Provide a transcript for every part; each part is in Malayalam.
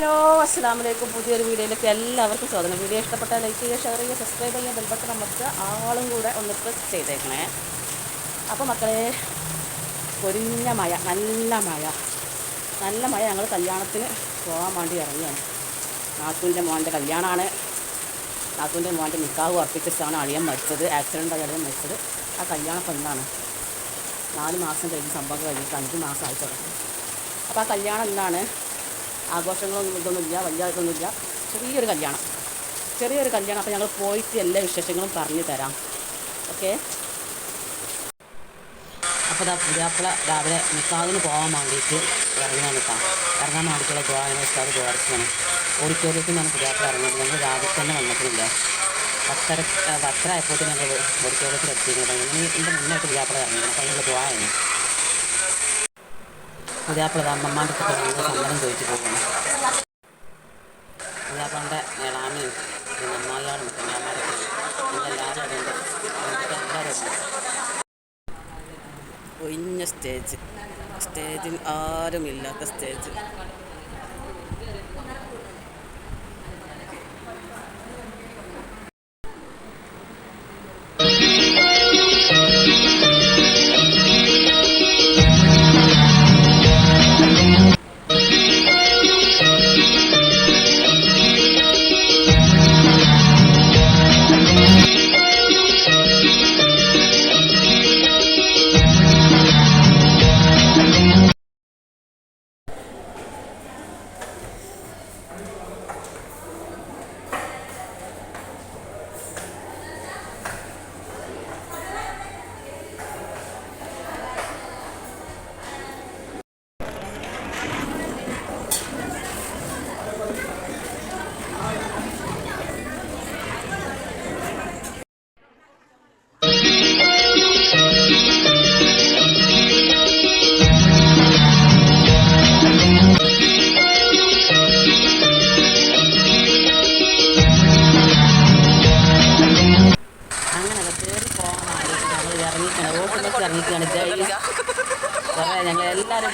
ഹലോ അസ്സാം വലൈക്കും പുതിയൊരു വീഡിയോയിലേക്ക് എല്ലാവർക്കും സ്വാഗതം. വീഡിയോ ഇഷ്ടപ്പെട്ടാൽ ലൈക്ക് ചെയ്യുക ഷെയർ ചെയ്യുക സബ്സ്ക്രൈബ് ചെയ്യുക ബെൽബട്ടൺ നമുക്ക് ആളും കൂടെ ഒന്ന് പ്രസ് ചെയ്തേക്കണേ. അപ്പോൾ മക്കളെ പൊരിഞ്ഞ മഴ നല്ല മഴ. നല്ല മഴ ഞങ്ങൾ കല്യാണത്തിന് പോകാൻ വേണ്ടി ഇറങ്ങിയാണ് നാത്തൂന്റെ മോന്റെ കല്യാണമാണ്. നാത്തൂന്റെ മോന്റെ നിക്കാവ് ഉറപ്പിച്ചിട്ടാണ് അളിയൻ മരിച്ചത്. ആക്സിഡന്റ് ആയി അളിയൻ മരിച്ചത്. ആ കല്യാണം എന്താണ് നാല് മാസം കഴിഞ്ഞ് സംഭവം കഴിഞ്ഞിട്ട് അഞ്ച് മാസം ആയി തുടങ്ങി. അപ്പോൾ ആ കല്യാണം എന്താണ് ആഘോഷങ്ങളൊന്നും ഇതൊന്നുമില്ല വലിയ ഇതൊന്നുമില്ല ചെറിയൊരു കല്യാണം. ചെറിയൊരു കല്യാണം. അപ്പോൾ ഞങ്ങൾ പോയിട്ട് എല്ലാ വിശേഷങ്ങളും പറഞ്ഞു തരാം. ഓക്കെ? അപ്പോൾ ഇതാ പുതിയാപ്പിള രാവിലെ നിക്കാവിന് പോകാൻ വേണ്ടിയിട്ട് ഇറങ്ങാൻ നിൽക്കാം ഇറങ്ങാൻ വേണ്ടിയിട്ടുള്ള ദ്വാരനെ ഉസ്താദ് ദ്വാരച്ചാണ് ഓഡിറ്റോറിയത്തിൽ നിന്നാണ് പുതിയാപ്പിള ഇറങ്ങുന്നത്. ഞങ്ങൾ രാവിലെ തന്നെ വന്നിട്ടില്ല. പത്തര പത്തര ആയപ്പോഴത്തേക്ക് ഞങ്ങൾ ഓഡിറ്റോറിയത്തിൽ എത്തിയിരുന്നത് ഇതിന്റെ മുന്നായിട്ട് പുതിയാപ്പിള ഇറങ്ങിയത് അപ്പോൾ ഞങ്ങൾ ദ്വാരാണ് പുതിയാപ്പിള അമ്മമാന്റെ അടുത്ത് സമ്മതം ചോദിച്ചു പോകണം പുതിയാപ്പിളന്റെ ഇളാമയും പിന്നെ അമ്മായിയാളും സ്റ്റേജ്. സ്റ്റേജിൽ ആരുമില്ലാത്ത സ്റ്റേജ്.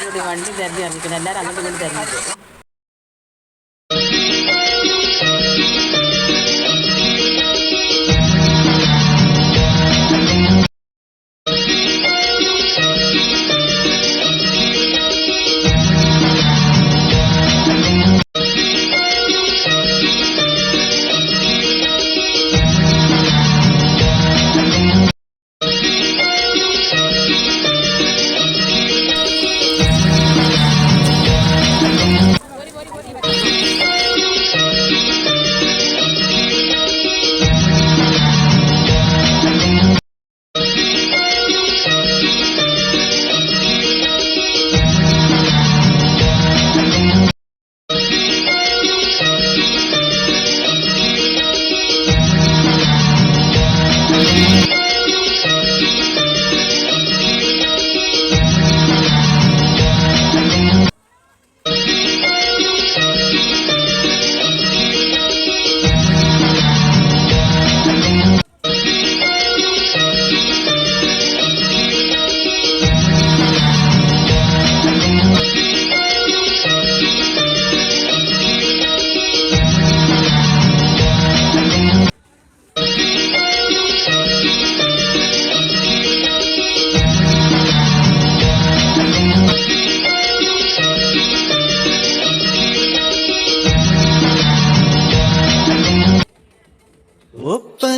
കൂടി വണ്ടി ഇറങ്ങിക്കണം എല്ലാവരും അങ്ങോട്ട് കൂടി തിരഞ്ഞിട്ട്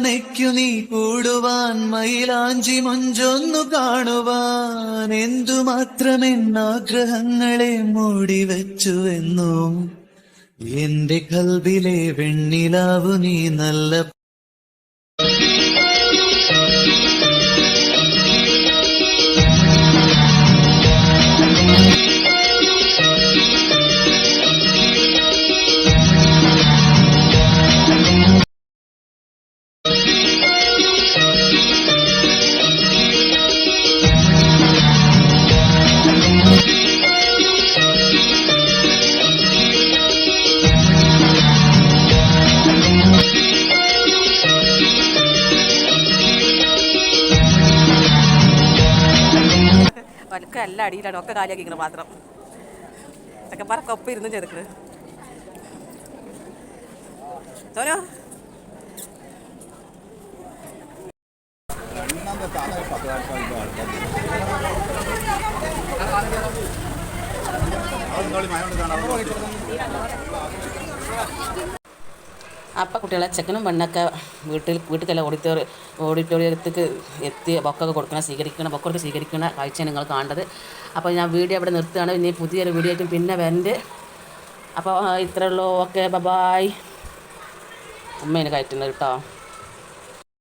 ഒപ്പനയ്ക്കു നീ കൂടുവാൻ മയിലാഞ്ചി മൊഞ്ചൊന്നു കാണുവാൻ എന്തുമാത്രമെന്നാഗ്രഹങ്ങളെ മൂടിവെച്ചുവെന്നോ? എന്റെ കൽബിലെ വെണ്ണിലാവു നീ നല്ല വലക്ക് എല്ലാം അടിയിലാണ്. ഒക്കെ കാലിയാക്കിക്കണ പാത്രം ചെക്കന്മാരൊക്കെ ഒപ്പം ഇരുന്നും ചെറുക്കണ് തോനോ മഴ കാണാൻ അപ്പം കുട്ടികളെ ചെക്കനും പെണ്ണൊക്കെ വീട്ടിൽ വീട്ടിലല്ല ഓഡിറ്റോറി ഓഡിറ്റോറിയത്തേക്ക് എത്തി ബൊക്കൊക്കെ കൊടുക്കണം സ്വീകരിക്കണം ബൊക്കൊക്കെ സ്വീകരിക്കുന്ന കാഴ്ചയാണ് നിങ്ങൾ കാണേണ്ടത് അപ്പോൾ ഞാൻ വീഡിയോ അവിടെ നിർത്തുകയാണ്. ഇനി പുതിയൊരു വീഡിയോ ആയിട്ട് പിന്നെ വരണ്ട്. അപ്പോൾ ഇത്രയുള്ളൂ ഓക്കെ ബബായ് ഉമ്മേനെ കയറ്റുന്നത് കേട്ടോ.